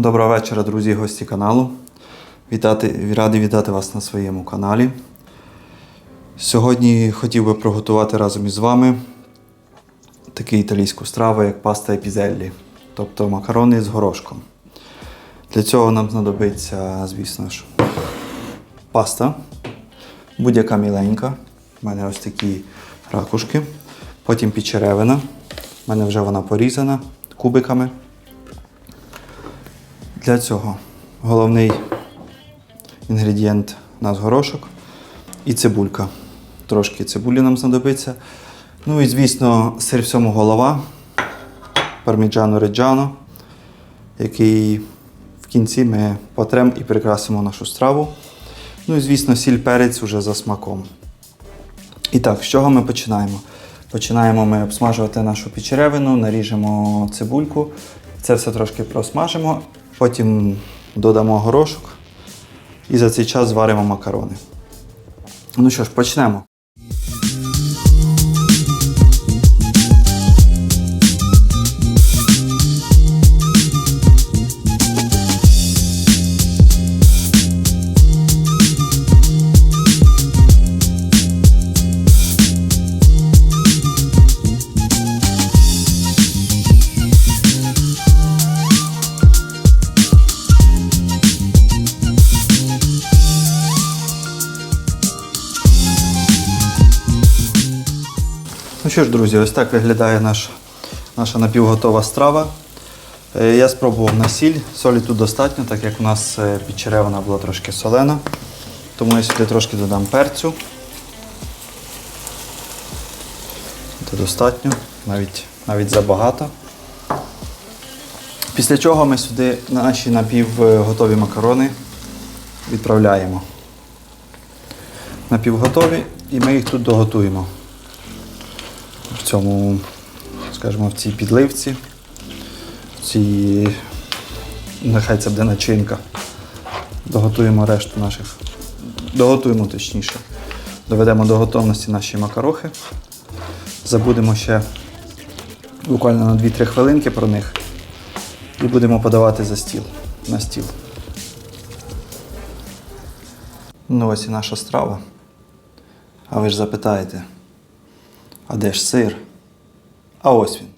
Доброго вечора, друзі і гості каналу. Вітати, радий вітати вас на своєму каналі. Сьогодні хотів би приготувати разом із вами таку італійську страву, як паста епізеллі, тобто макарони з горошком. Для цього нам знадобиться, звісно ж, паста, будь-яка міленька. У мене ось такі ракушки. Потім підчеревина. У мене вже вона порізана кубиками. Для цього головний інгредієнт у нас горошок і цибулька. Трошки цибулі нам знадобиться. Ну і, звісно, сир всьому голова, парміджано реджано, який в кінці ми потрем і прикрасимо нашу страву. Ну і, звісно, сіль перець уже за смаком. І так, з чого ми починаємо? Починаємо ми обсмажувати нашу печеревину, наріжемо цибульку, це все трошки просмажимо, потім додамо горошок і за цей час зваримо макарони. Ну що ж, почнемо. Ну що ж, друзі, ось так виглядає наш, наша напівготова страва. Е, Я спробував на сіль. Солі тут достатньо, так як у нас е, підчеревина була трошки солена. Тому я сюди трошки додам перцю. Це достатньо, навіть, навіть забагато. Після чого ми сюди наші напівготові макарони відправляємо. Напівготові і ми їх тут доготуємо в цьому, скажімо, в цій підливці, в цій, нехай це буде начинка. Доготуємо решту наших, доготуємо точніше, доведемо до готовності наші макарохи. Забудемо ще буквально на 2-3 хвилинки про них і будемо подавати за стіл, на стіл. Ну ось і наша страва. А ви ж запитаєте, а де ж сир? А ось він.